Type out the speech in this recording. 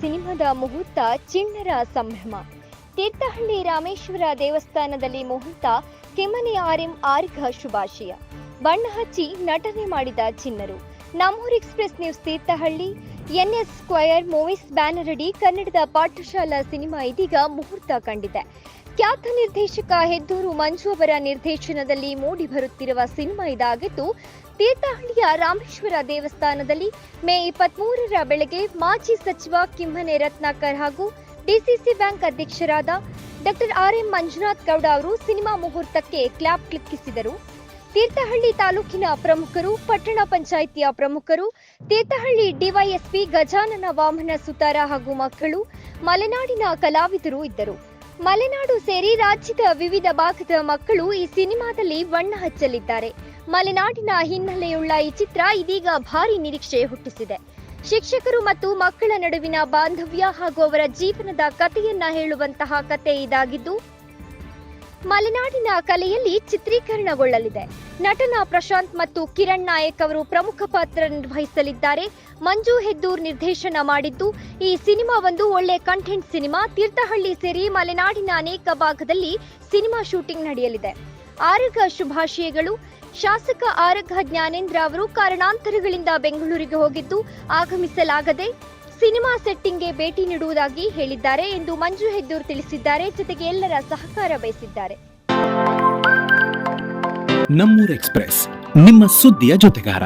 ಸಿನಿಮಾದ ಮುಹೂರ್ತ ಚಿಣ್ಣರ ಸಂಭ್ರಮ. ತೀರ್ಥಹಳ್ಳಿ ರಾಮೇಶ್ವರ ದೇವಸ್ಥಾನದಲ್ಲಿ ಮುಹೂರ್ತ, ಕೆಮ್ಮನೆ ಆರ್ಎಂ ಆರ್ಘ ಶುಭಾಶಯ. ಬಣ್ಣ ಹಚ್ಚಿ ನಟನೆ ಮಾಡಿದ ಚಿನ್ನರು. ನಮ್ಮೂರ್ express news Thirthahalli. NS square movies banner ಅಡಿ ಕನ್ನಡದ ಪಾಠಶಾಲಾ ಸಿನಿಮಾ ಇದೀಗ ಮುಹೂರ್ತ ಕಂಡಿದೆ. ಖ್ಯಾತ ನಿರ್ದೇಶಕ ಹೆದ್ದೂರು ಮಂಜು ಅವರ ನಿರ್ದೇಶನದಲ್ಲಿ ಮೂಡಿ ಬರುತ್ತಿರುವ ಸಿನಿಮಾ ಇದಾಗಿದ್ದು, ತೀರ್ಥಹಳ್ಳಿಯ ರಾಮೇಶ್ವರ ದೇವಸ್ಥಾನದಲ್ಲಿ ಮೇ ಇಪ್ಪತ್ಮೂರರ ಬೆಳಗ್ಗೆ ಮಾಜಿ ಸಚಿವ ಕಿಮ್ಮನೆ ರತ್ನಾಕರ್ ಹಾಗೂ ಡಿಸಿಸಿ ಬ್ಯಾಂಕ್ ಅಧ್ಯಕ್ಷರಾದ doctor R M Manjunath Gowda ಅವರು ಸಿನಿಮಾ ಮುಹೂರ್ತಕ್ಕೆ ಕ್ಲಾಪ್ ಕ್ಲಿಕ್ಕಿಸಿದರು. ತೀರ್ಥಹಳ್ಳಿ ತಾಲೂಕಿನ ಪ್ರಮುಖರು, ಪಟ್ಟಣ ಪಂಚಾಯಿತಿಯ ಪ್ರಮುಖರು, ತೀರ್ಥಹಳ್ಳಿ ಡಿವೈಎಸ್ಪಿ ಗಜಾನನ ವಾಮನ ಸುತಾರ ಹಾಗೂ ಮಕ್ಕಳು, ಮಲೆನಾಡಿನ ಕಲಾವಿದರು ಇದ್ದರು. ಮಲೆನಾಡು ಸೇರಿ ರಾಜ್ಯದ ವಿವಿಧ ಭಾಗದ ಮಕ್ಕಳು ಈ ಸಿನಿಮಾದಲ್ಲಿ ಬಣ್ಣ ಹಚ್ಚಲಿದ್ದಾರೆ. ಮಲೆನಾಡಿನ ಹಿನ್ನೆಲೆಯುಳ್ಳ ಈ ಚಿತ್ರ ಇದೀಗ ಭಾರಿ ನಿರೀಕ್ಷೆ ಹುಟ್ಟಿಸಿದೆ. ಶಿಕ್ಷಕರು ಮತ್ತು ಮಕ್ಕಳ ನಡುವಿನ ಬಾಂಧವ್ಯ ಹಾಗೂ ಅವರ ಜೀವನದ ಕಥೆಯನ್ನ ಹೇಳುವಂತಹ ಕತೆ ಇದಾಗಿದ್ದು ಮಲೆನಾಡಿನ ಕಲೆಯಲ್ಲಿ ಚಿತ್ರೀಕರಣಗೊಳ್ಳಲಿದೆ. ನಟನ ಪ್ರಶಾಂತ್ ಮತ್ತು ಕಿರಣ್ ನಾಯಕ್ ಅವರು ಪ್ರಮುಖ ಪಾತ್ರ ನಿರ್ವಹಿಸಲಿದ್ದಾರೆ. ಮಂಜು ಹೆದ್ದೂರ್ ನಿರ್ದೇಶನ ಮಾಡಿದ್ದು, ಈ ಸಿನಿಮಾ ಒಂದು ಒಳ್ಳೆ ಕಂಟೆಂಟ್ ಸಿನಿಮಾ. ತೀರ್ಥಹಳ್ಳಿ ಸೇರಿ ಮಲೆನಾಡಿನ ಅನೇಕ ಭಾಗದಲ್ಲಿ ಸಿನಿಮಾ ಶೂಟಿಂಗ್ ನಡೆಯಲಿದೆ. ಆರಗ ಶುಭಾಶಯಗಳು. ಶಾಸಕ ಆರಗ ಜ್ಞಾನೇಂದ್ರ ಅವರು ಕಾರಣಾಂತರಗಳಿಂದ ಬೆಂಗಳೂರಿಗೆ ಹೋಗಿದ್ದು, ಆಗಮಿಸಲಾಗದೆ ಸಿನಿಮಾ ಸೆಟ್ಟಿಂಗ್ಗೆ ಭೇಟಿ ನೀಡುವುದಾಗಿ ಹೇಳಿದ್ದಾರೆ ಎಂದು ಮಂಜು ಹೆದ್ದೂರ್ ತಿಳಿಸಿದ್ದಾರೆ. ಜೊತೆಗೆ ಎಲ್ಲರ ಸಹಕಾರ ಬಯಸಿದ್ದಾರೆ. ನಮ್ಮೂರ್ ಎಕ್ಸ್ಪ್ರೆಸ್, ನಿಮ್ಮ ಸುದ್ದಿಯ ಜೊತೆಗಾರ.